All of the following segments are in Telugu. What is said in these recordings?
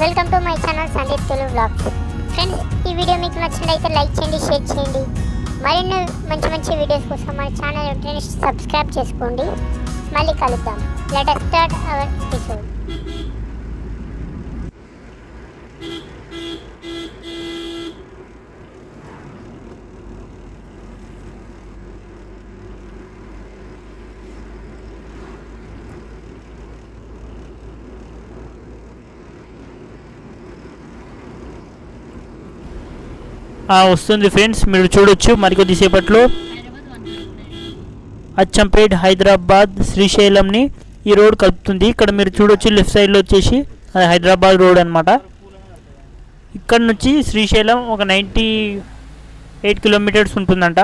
Welcome to my channel Sandeep Telugu blogs friends ఈ వీడియో మీకు నచ్చినట్లయితే లైక్ చేయండి షేర్ చేయండి. మరిన్ని మంచి మంచి వీడియోస్ కోసం మన ఛానల్ వెంటనే సబ్స్క్రైబ్ చేసుకోండి. మళ్ళీ కలుద్దాం. లెట్ స్టార్ట్ అవర్ ఎపిసోడ్ వస్తుంది ఫ్రెండ్స్ మీరు చూడొచ్చు. మరికొద్దిసేపట్లో అచ్చంపేట్ హైదరాబాద్ శ్రీశైలంని ఈ రోడ్ కలుపుతుంది. ఇక్కడ మీరు చూడొచ్చు లెఫ్ట్ సైడ్లో వచ్చేసి అది హైదరాబాద్ రోడ్ అనమాట ఇక్కడ నుంచి శ్రీశైలం ఒక నైంటీ ఎయిట్ కిలోమీటర్స్ ఉంటుందంట.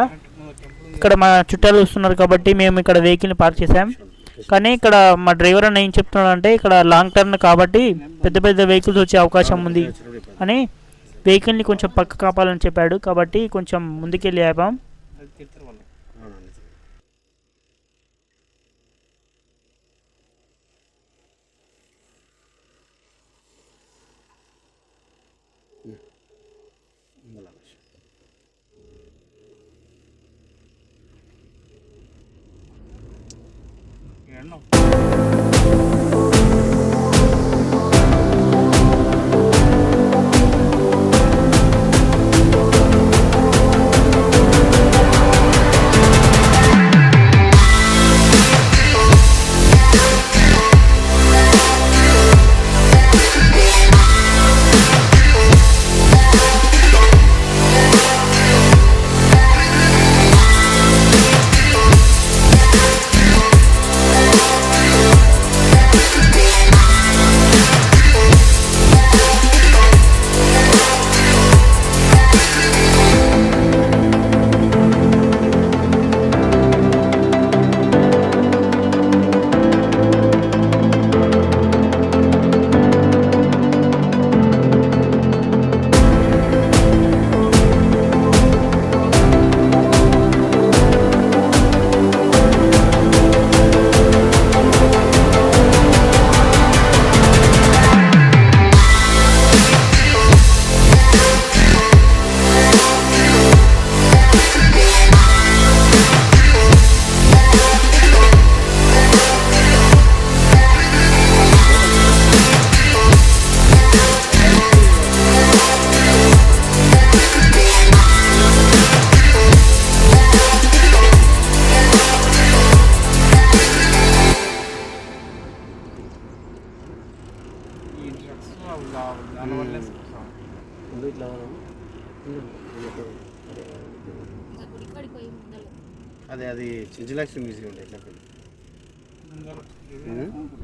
ఇక్కడ మా చుట్టాలు వస్తున్నారు కాబట్టి మేము ఇక్కడ వెహికల్ని పార్క్ చేసాం కానీ ఇక్కడ మా డ్రైవర్ అన్న ఏం చెప్తున్నాడంటే ఇక్కడ లాంగ్ టర్న్ కాబట్టి పెద్ద పెద్ద వెహికల్స్ వచ్చే అవకాశం ఉంది అని వెహికల్ని కొంచెం పక్క కాపాలని చెప్పాడు. కాబట్టి కొంచెం ముందుకెళ్ళి ఆపాం.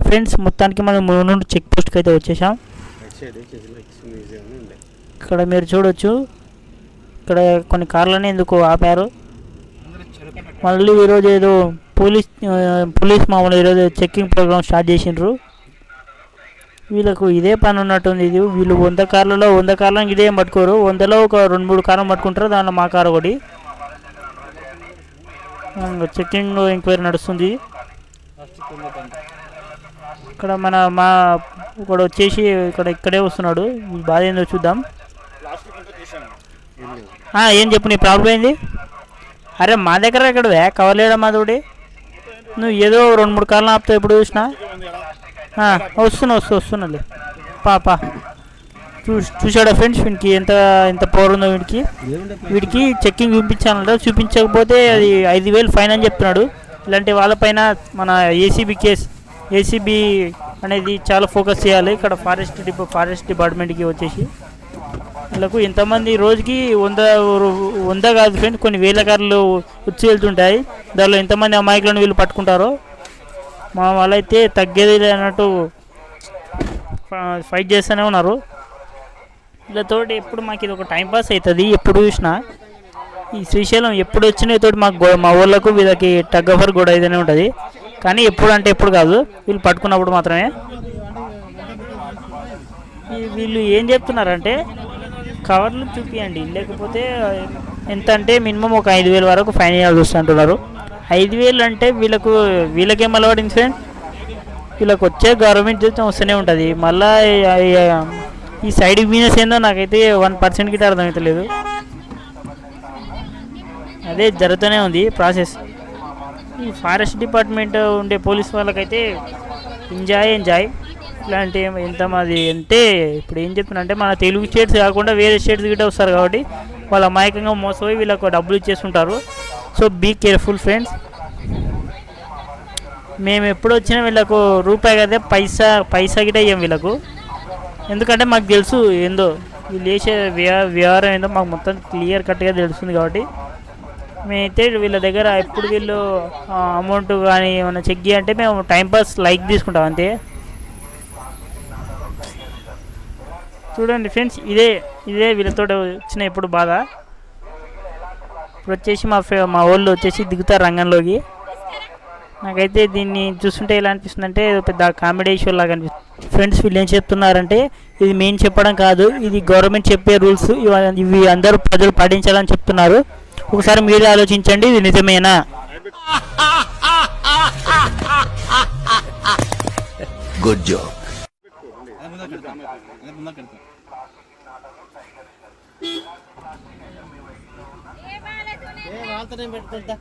ఫ్రెండ్స్ మొత్తానికి మనం నుండి చెక్ పోస్ట్కి అయితే వచ్చేసాం. ఇక్కడ మీరు చూడొచ్చు. ఇక్కడ కొన్ని కార్లని ఎందుకు ఆపారు? మళ్ళీ ఈరోజు ఏదో పోలీస్ పోలీస్ మామూలు ఈరోజు చెక్కింగ్ ప్రోగ్రామ్ స్టార్ట్ చేసిండ్రు. వీళ్ళకు ఇదే పని ఉన్నట్టుంది ఇది. వీళ్ళు వంద కార్లలో వంద కార్లను ఇదే పట్టుకోరు. వందలో ఒక రెండు మూడు కార్లు పట్టుకుంటారు. దానిలో మా కారు ఒకటి. చెకింగ్ ఎంక్వైరీ నడుస్తుంది. ఇక్కడ మన మా ఇక్కడ వచ్చేసి ఇక్కడ ఇక్కడే వస్తున్నాడు. బాధ ఏందో చూద్దాం. ఏం చెప్పు నీ ప్రాబ్లం ఏంది? అరే మా దగ్గర ఇక్కడ కవలేడా మాధవుడి నువ్వు ఏదో రెండు మూడు కార్లు ఆపుతావు ఎప్పుడు చూసినా. వస్తున్నా వస్తు వస్తున్నాలే పాప చూ చూసాడా ఫ్రెండ్స్ వీడికి ఎంత ఎంత పవర్ ఉందో వీడికి వీడికి చెక్కింగ్ చూపించాలంట. చూపించకపోతే అది ఐదు వేలు ఫైన్ అని చెప్తున్నాడు. ఇలాంటి వాళ్ళపైన మన ఏసీబీ కేస్ ఏసీబీ అనేది చాలా ఫోకస్ చేయాలి. ఇక్కడ ఫారెస్ట్ డిపా ఫారెస్ట్ డిపార్ట్మెంట్కి వచ్చేసి. వీళ్ళకు ఎంతమంది రోజుకి వంద వంద కాదు ఫ్రెండ్ కొన్ని వేల కార్లు వచ్చి వెళ్తుంటాయి. దానిలో ఎంతమంది అమాయకులను వీళ్ళు పట్టుకుంటారో మా వాళ్ళైతే తగ్గేది అన్నట్టు ఫైట్ చేస్తూనే ఉన్నారు. వీళ్ళతోటి ఎప్పుడు మాకు ఇది ఒక టైంపాస్ అవుతుంది ఎప్పుడు చూసినా. ఈ శ్రీశైలం ఎప్పుడు వచ్చినా తోటి మాకు మా ఊళ్ళకు వీళ్ళకి టగ్ ఆఫర్ గొడవ ఇదనే ఉంటుంది. కానీ ఎప్పుడు అంటే ఎప్పుడు కాదు వీళ్ళు పట్టుకున్నప్పుడు మాత్రమే. వీళ్ళు ఏం చెప్తున్నారంటే కవర్లు చూపియండి లేకపోతే ఎంత అంటే మినిమం ఒక ఐదు వేల వరకు ఫైన్ చేయాల్సి వస్తుంటున్నారు ఐదు వేలు అంటే వీళ్ళకు వీళ్ళకేం అలవాటు ఇన్సిడెంట్? వీళ్ళకి వచ్చే గవర్నమెంట్ జీతం వస్తూనే ఉంటుంది. మళ్ళీ ఈ సైడ్ బిజినెస్ ఏందో నాకైతే వన్ పర్సెంట్ గిట్ట అర్థమవుతలేదు అదే జరుగుతూనే ఉంది ప్రాసెస్. ఈ ఫారెస్ట్ డిపార్ట్మెంట్ ఉండే పోలీస్ వాళ్ళకైతే ఎంజాయ్ ఎంజాయ్. ఇట్లాంటి ఎంత మాది అంటే ఇప్పుడు ఏం చెప్తున్నా అంటే మన తెలుగు స్టేట్స్ కాకుండా వేరే స్టేట్స్ గిట్ట వస్తారు కాబట్టి వాళ్ళు అమాయకంగా మోసపోయి వీళ్ళకు డబ్బులు ఇచ్చేస్తుంటారు. So be careful friends. మేము ఎప్పుడు వచ్చినా వీళ్ళకు రూపాయి కదా పైసా పైసా గిట్ట ఇవ్వం వీళ్ళకు. ఎందుకంటే మాకు తెలుసు ఏందో వీళ్ళు చేసే వ్యా- వ్యవహారం ఏందో మాకు మొత్తం క్లియర్ కట్గా తెలుస్తుంది కాబట్టి. మేమైతే వీళ్ళ దగ్గర ఎప్పుడు వీళ్ళు అమౌంట్ కానీ ఏమైనా చెక్ చేయాలంటే మేము టైంపాస్ లైక్ తీసుకుంటాం అంతే. చూడండి ఫ్రెండ్స్ ఇదే ఇదే వీళ్ళతో వచ్చిన ఇప్పుడు బాధ. ఇప్పుడు వచ్చేసి మా మా వాళ్ళు వచ్చేసి దిగుతారు రంగంలోకి. నాకైతే దీన్ని చూస్తుంటే ఎలా అనిపిస్తుంది అంటే పెద్ద కామెడీ షో లాగా అనిపిస్తుంది. ఫ్రెండ్స్ వీళ్ళు ఏం చెప్తున్నారంటే ఇది మేము చెప్పడం కాదు ఇది గవర్నమెంట్ చెప్పే రూల్స్ ఇవి అందరూ ప్రజలు పాటించాలని చెప్తున్నారు. ఒకసారి మీరు ఆలోచించండి ఇది నిజమేనా? గుడ్ జాబ్ పెట్టుకుంటా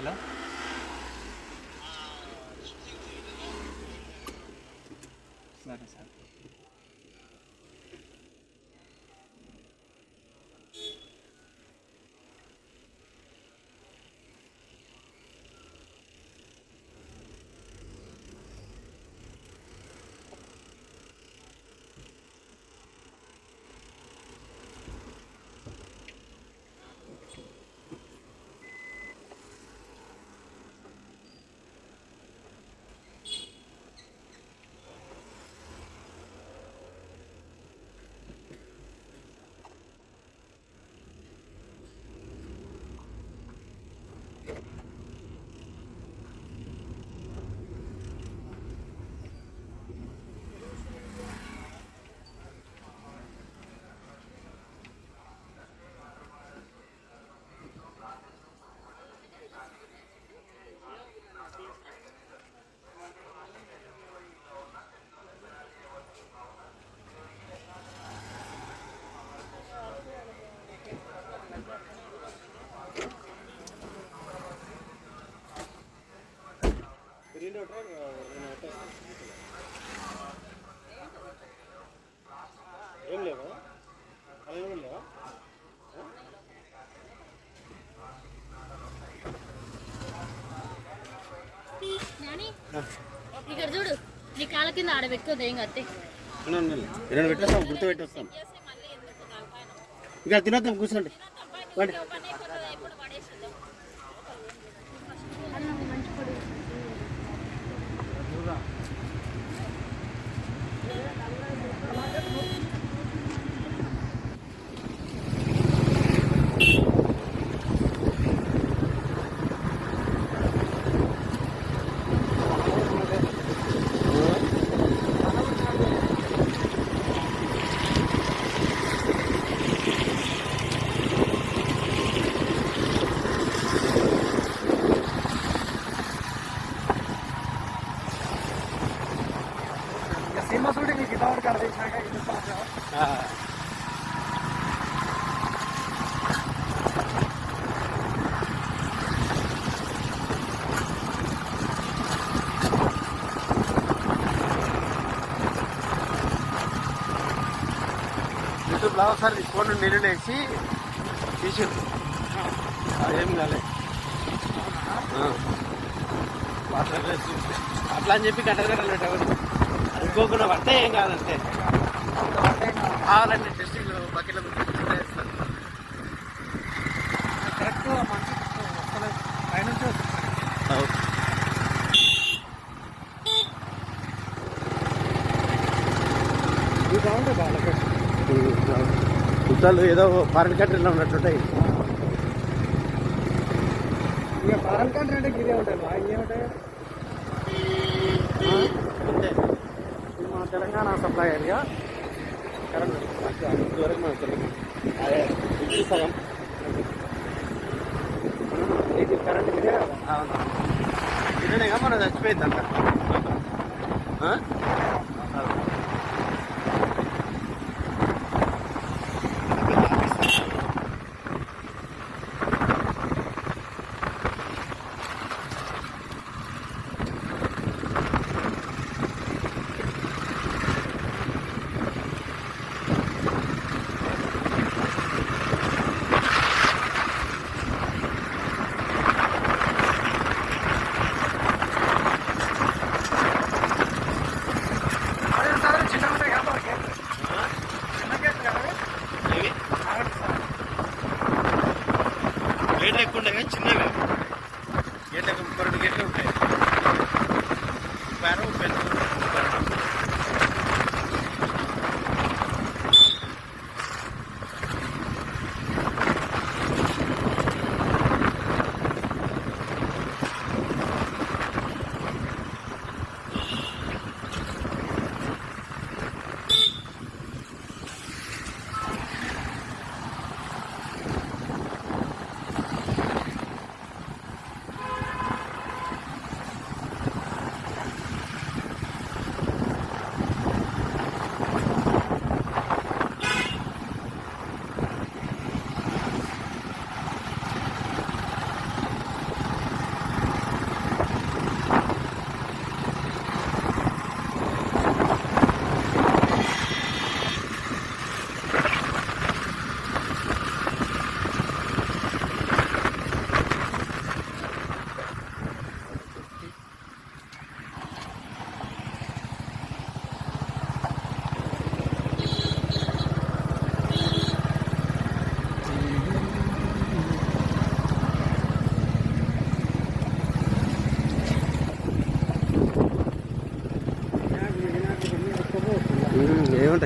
హలో ఏం లేవు? అలా ఏం లేవా? ఇక్కడ చూడు నీ కాళ్ళ కింద ఆడబెట్టుకోదు ఏం కత్తి పెట్టేస్తాం గుర్తు పెట్టేస్తాం ఇక్కడ తినొద్దాం కూర్చోండి ఒకసారి ఫోన్ నీళ్ళు వేసి తీసిండు. అదేం కాలేదు ఆ. వాటర్ అట్లా అని చెప్పి గట్ట గట్ట పెట్టారు పడితే ఏం కాదంతే కావాలంటే గుట్టలు ఏదో ఫారెన్ కంట్రీలో ఉన్నట్టుంటాయి ఇక ఫారెన్ కంట్రీ అంటే గిరే ఉంటాయి. మా ఇది తెలంగాణ సప్లై ఏరియా కరెంట్ దూరం మనకు తెలియదు. అదే ఇది సగం ఇది కరెంట్ అవును నిన్ననేగా మనం చచ్చిపోయిందంట.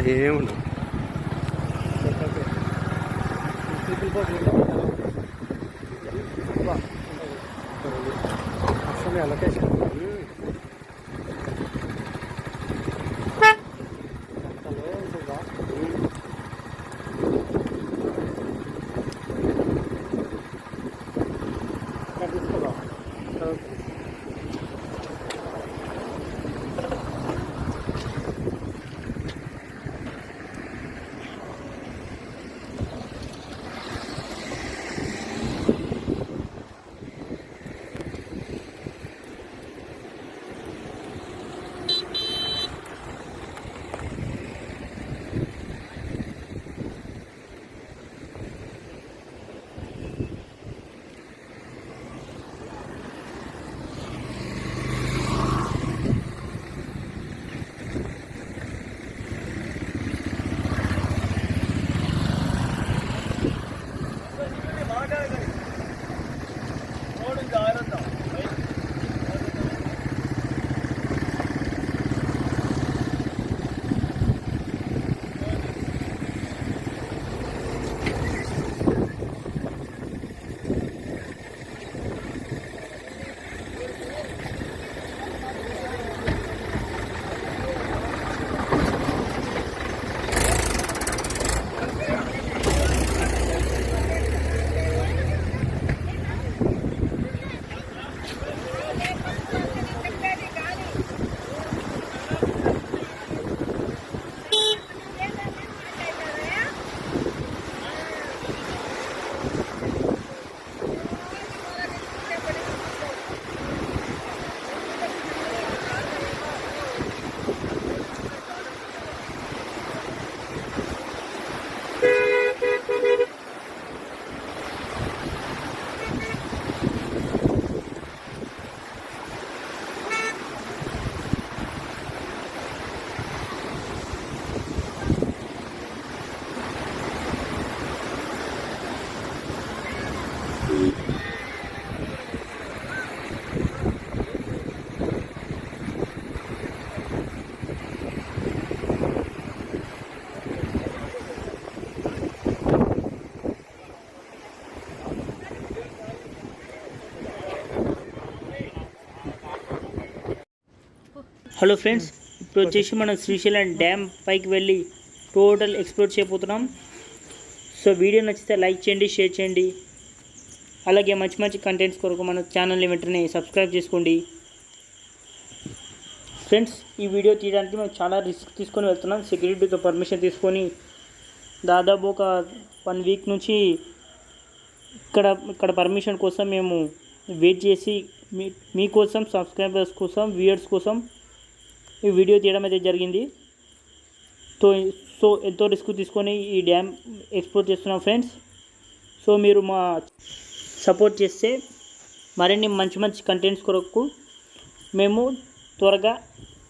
ఏముంటాయి ఏముండవు అసలు లొకేషన్ హలో ఫ్రెండ్స్ ఇప్పుడు వచ్చేసి మనం శ్రీశైలం డ్యామ్ పైకి వెళ్ళి టోటల్ ఎక్స్ప్లోర్ చేయబోతున్నాం. సో వీడియో నచ్చితే లైక్ చేయండి షేర్ చేయండి. అలాగే మంచి మంచి కంటెంట్స్ కొరకు మన ఛానల్ని వెంటనే సబ్స్క్రైబ్ చేసుకోండి. ఫ్రెండ్స్ ఈ వీడియో తీయడానికి మేము చాలా రిస్క్ తీసుకొని వెళ్తున్నాం. సెక్యూరిటీతో పర్మిషన్ తీసుకొని దాదాపు ఒక వన్ వీక్ నుంచి ఇక్కడ ఇక్కడ పర్మిషన్ కోసం మేము వెయిట్ చేసి మీ మీకోసం సబ్స్క్రైబర్స్ కోసం వ్యూయర్స్ కోసం ఈ వీడియో తీయడం అయితే జరిగింది. సో సో ఎంతో రిస్క్ తీసుకొని ఈ డ్యామ్ ఎక్స్ప్లోర్ చేస్తున్నాం ఫ్రెండ్స్. సో మీరు మా సపోర్ట్ చేస్తే మరిన్ని మంచి మంచి కంటెంట్స్ కొరకు మేము త్వరగా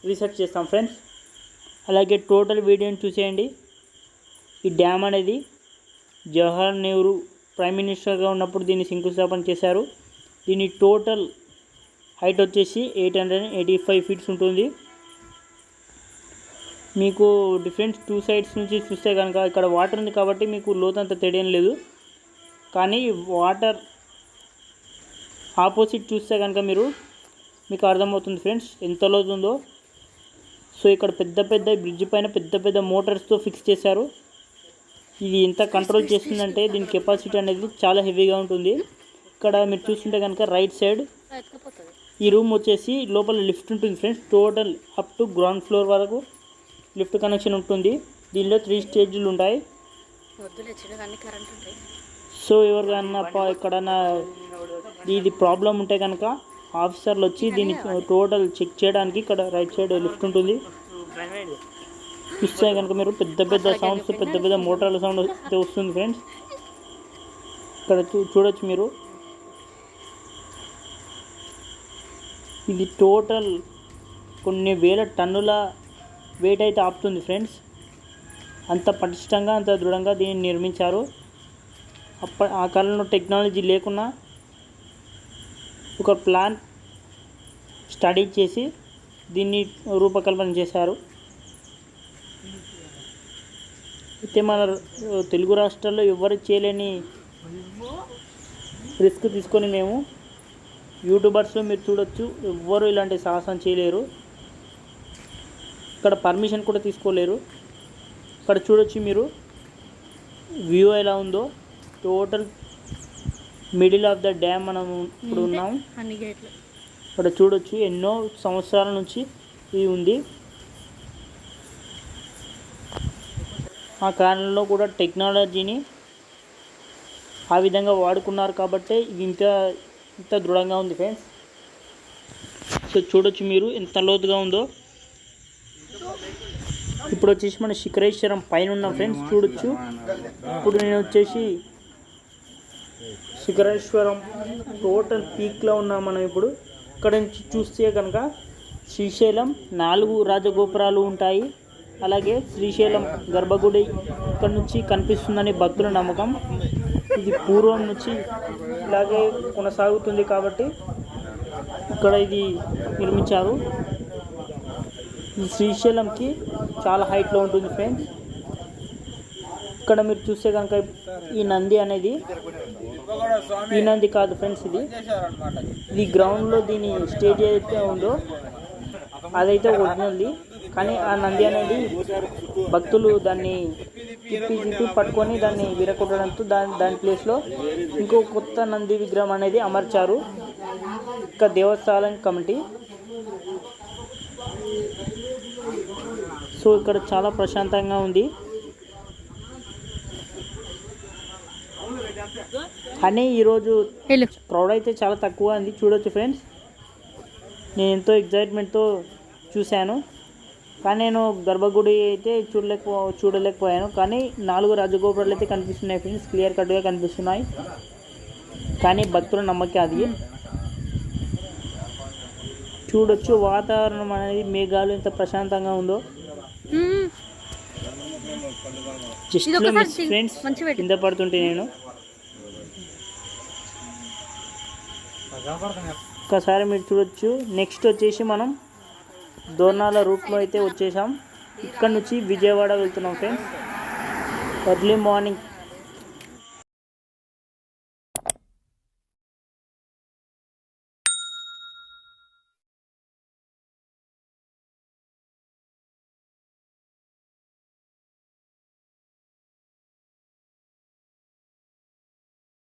రీసెర్చ్ చేస్తాం ఫ్రెండ్స్. అలాగే టోటల్ వీడియోని చూసేయండి. ఈ డ్యామ్ అనేది జవహర్ నెహ్రూ ప్రైమ్ మినిస్టర్గా ఉన్నప్పుడు దీన్ని శంకుస్థాపన చేశారు. దీని టోటల్ హైట్ వచ్చేసి eight hundred eighty five feets ఉంటుంది. మీకు డిఫరెంట్ టూ సైడ్స్ నుంచి చూస్తే కనుక ఇక్కడ వాటర్ ఉంది కాబట్టి మీకు లోతంత తెలియడం లేదు. కానీ వాటర్ ఆపోజిట్ చూస్తే కనుక మీరు మీకు అర్థమవుతుంది ఫ్రెండ్స్ ఎంత లోతు ఉందో. సో ఇక్కడ పెద్ద పెద్ద బ్రిడ్జ్ పైన పెద్ద పెద్ద మోటార్స్తో ఫిక్స్ చేశారు. ఇది ఎంత కంట్రోల్ చేస్తుందంటే దీని కెపాసిటీ అనేది చాలా హెవీగా ఉంటుంది. ఇక్కడ మీరు చూస్తుంటే కనుక రైట్ సైడ్ ఈ రూమ్ వచ్చేసి లోపల లిఫ్ట్ ఉంటుంది friends total up to ground floor వరకు. లిఫ్ట్ కనెక్షన్ ఉంటుంది. దీనిలో త్రీ స్టేజ్లు ఉంటాయి. సో ఎవరికన్నా ఎక్కడన్నా ఇది ప్రాబ్లం ఉంటే కనుక ఆఫీసర్లు వచ్చి దీన్ని టోటల్ చెక్ చేయడానికి ఇక్కడ రైట్ సైడ్ లిఫ్ట్ ఉంటుంది. చూస్తే కనుక మీరు పెద్ద పెద్ద సౌండ్స్ పెద్ద పెద్ద మోటార్ల సౌండ్ అయితే వస్తుంది ఫ్రెండ్స్ ఇక్కడ చూ- చూడొచ్చు మీరు. ఇది టోటల్ కొన్ని వేల టన్నుల వెయిట్ అయితే ఆపుతుంది ఫ్రెండ్స్. అంత పటిష్టంగా అంత దృఢంగా దీన్ని నిర్మించారు. అప్ప ఆ కాలంలో టెక్నాలజీ లేకున్నా ఒక ప్లాన్ స్టడీ చేసి దీన్ని రూపకల్పన చేశారు. అయితే మన తెలుగు రాష్ట్రాల్లో ఎవరు చేయలేని రిస్క్ తీసుకొని మేము యూట్యూబర్స్లో మీరు చూడొచ్చు ఎవ్వరూ ఇలాంటి సాహసం చేయలేరు. ఇక్కడ పర్మిషన్ కూడా తీసుకోలేరు. ఇక్కడ చూడొచ్చు మీరు. వ్యూ ఎలా ఉందో. Total middle of the dam మనం ఇప్పుడు ఉన్నాం. ఇక్కడ చూడొచ్చు. ఎన్నో సంవత్సరాల నుంచి ఇది ఉంది. ఆ కాలంలో కూడా టెక్నాలజీని ఆ విధంగా వాడుకున్నారు కాబట్టి ఇది ఇంత ఇంత దృఢంగా ఉంది ఫ్రెండ్స్ సో చూడొచ్చు మీరు ఎంత లోతుగా ఉందో. ఇప్పుడు వచ్చేసి మన శిఖరేశ్వరం పైన ఉన్నాం ఫ్రెండ్స్ చూడొచ్చు. ఇప్పుడు నేను వచ్చేసి శిఖరేశ్వరం టోటల్ పీక్లో ఉన్నాం మనం ఇప్పుడు. ఇక్కడ నుంచి చూస్తే కనుక శ్రీశైలం నాలుగు రాజగోపురాలు ఉంటాయి. అలాగే శ్రీశైలం గర్భగుడి ఇక్కడ నుంచి కనిపిస్తుందని భక్తుల నమ్మకం. ఇది పూర్వం నుంచి ఇలాగే కొనసాగుతుంది కాబట్టి ఇక్కడ ఇది నిర్మించారు. శ్రీశైలంకి చాలా హైట్లో ఉంటుంది ఫ్రెండ్స్. ఇక్కడ మీరు చూస్తే కనుక ఈ నంది అనేది ఈ నంది కాదు ఫ్రెండ్స్ ఇది. ఇది గ్రౌండ్లో దీని స్టేజ్ అయితే ఉందో అదైతే ఒరిజినల్ది. కానీ ఆ నంది అనేది భక్తులు దాన్ని తిప్పి తిప్పి పట్టుకొని దాన్ని విరగొట్టడంతో దాని దాని ప్లేస్లో ఇంకో కొత్త నంది విగ్రహం అనేది అమర్చారు. ఇంకా దేవస్థానం కమిటీ. సో ఇక్కడ చాలా ప్రశాంతంగా ఉంది. కానీ ఈరోజు క్రౌడ్ అయితే చాలా తక్కువ ఉంది. చూడొచ్చు ఫ్రెండ్స్ నేను ఎంతో ఎగ్జైట్మెంట్తో చూశాను. కానీ నేను గర్భగుడి అయితే చూడలేకపో చూడలేకపోయాను. కానీ నాలుగు రాజగోపురాలు అయితే కనిపిస్తున్నాయి ఫ్రెండ్స్ క్లియర్ కట్గా కనిపిస్తున్నాయి. కానీ భక్తుల నమ్మకం అది. చూడొచ్చు. వాతావరణం అనేది మేఘాలు ఎంత ప్రశాంతంగా ఉందో. ఫ్రెండ్స్. కింద పడుతుంటే నేను. ఒకసారి మీరు చూడొచ్చు. నెక్స్ట్ వచ్చేసి మనం దోర్నాల రూట్లో అయితే వచ్చేసాం. ఇక్కడ నుంచి విజయవాడ వెళ్తున్నాం ఫ్రెండ్స్ ఎర్లీ మార్నింగ్